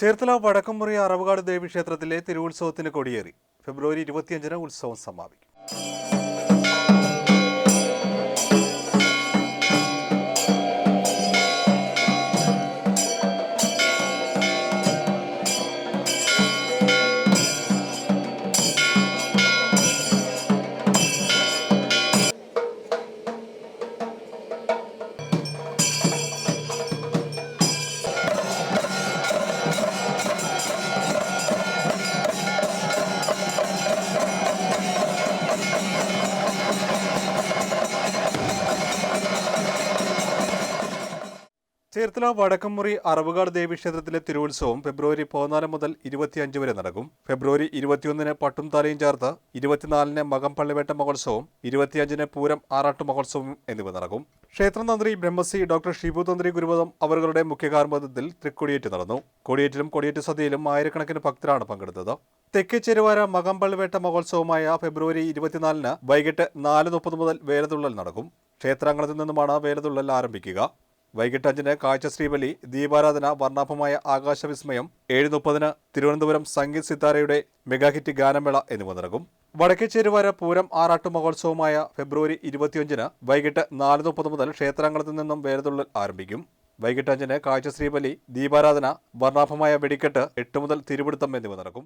ചേർത്തല വടക്കംമുറി അറവുകാട് ദേവീക്ഷേത്രത്തിലെ തിരുവുത്സവത്തിന് കൊടിയേറി. ഫെബ്രുവരി ഇരുപത്തിയഞ്ചിന് ഉത്സവം സമാപിക്കും. ചേർത്തല വടക്കംമുറി അറവുകാട് ദേവീക്ഷേത്രത്തിലെ തിരുവുത്സവം ഫെബ്രുവരി പതിനാല് മുതൽ ഇരുപത്തിയഞ്ച് വരെ നടക്കും. ഫെബ്രുവരി ഇരുപത്തിയൊന്നിന് പട്ടും തലയും ചേർത്ത് ഇരുപത്തിനാലിന് മകം പള്ളിവേട്ട മഹോത്സവം ഇരുപത്തിയഞ്ചിന് പൂരം ആറാട്ട് മഹോത്സവം എന്നിവ നടക്കും. ക്ഷേത്രതന്ത്രി ബ്രഹ്മശ്രീ ഡോക്ടർ ഷിബു തന്ത്രി ഗുരുപദം അവരുടെ മുഖ്യകാർമ്മത്തിൽ തൃക്കൊടിയേറ്റ് നടന്നു. കൊടിയേറ്റിലും കൊടിയേറ്റ് സദ്യയിലും ആയിരക്കണക്കിന് ഭക്തരാണ് പങ്കെടുത്തത്. തെക്കേ ചെരുവാര മകമ്പള്ളിവേട്ട മഹോത്സവമായ ഫെബ്രുവരി ഇരുപത്തിനാലിന് വൈകിട്ട് നാല് മുപ്പത് മുതൽ വേലതുള്ളൽ നടക്കും. ക്ഷേത്രാങ്കണത്തിൽ നിന്നുമാണ് വേലതുള്ളൽ ആരംഭിക്കുക. വൈകിട്ട് അഞ്ചിന് കാഴ്ച ശ്രീബലി ദീപാരാധന വർണാഭമായ ആകാശവിസ്മയം ഏഴ് മുപ്പതിന് തിരുവനന്തപുരം സംഗീത് സിത്താരയുടെ മെഗാഹിറ്റ് ഗാനമേള എന്നിവ നടക്കും. വടക്കേ ചേരുവാര പൂരം ആറാട്ട് മഹോത്സവമായ ഫെബ്രുവരി ഇരുപത്തിയഞ്ചിന് വൈകിട്ട് നാല് മുപ്പത് മുതൽ ക്ഷേത്രാങ്കണത്തിൽ നിന്നും വേലതുള്ളൽ ആരംഭിക്കും. വൈകിട്ട് അഞ്ചിന് കാഴ്ച ശ്രീബലി ദീപാരാധന വർണാഭമായ വെടിക്കെട്ട് എട്ട് മുതൽ തിരുപിടുത്തം എന്നിവ നടക്കും.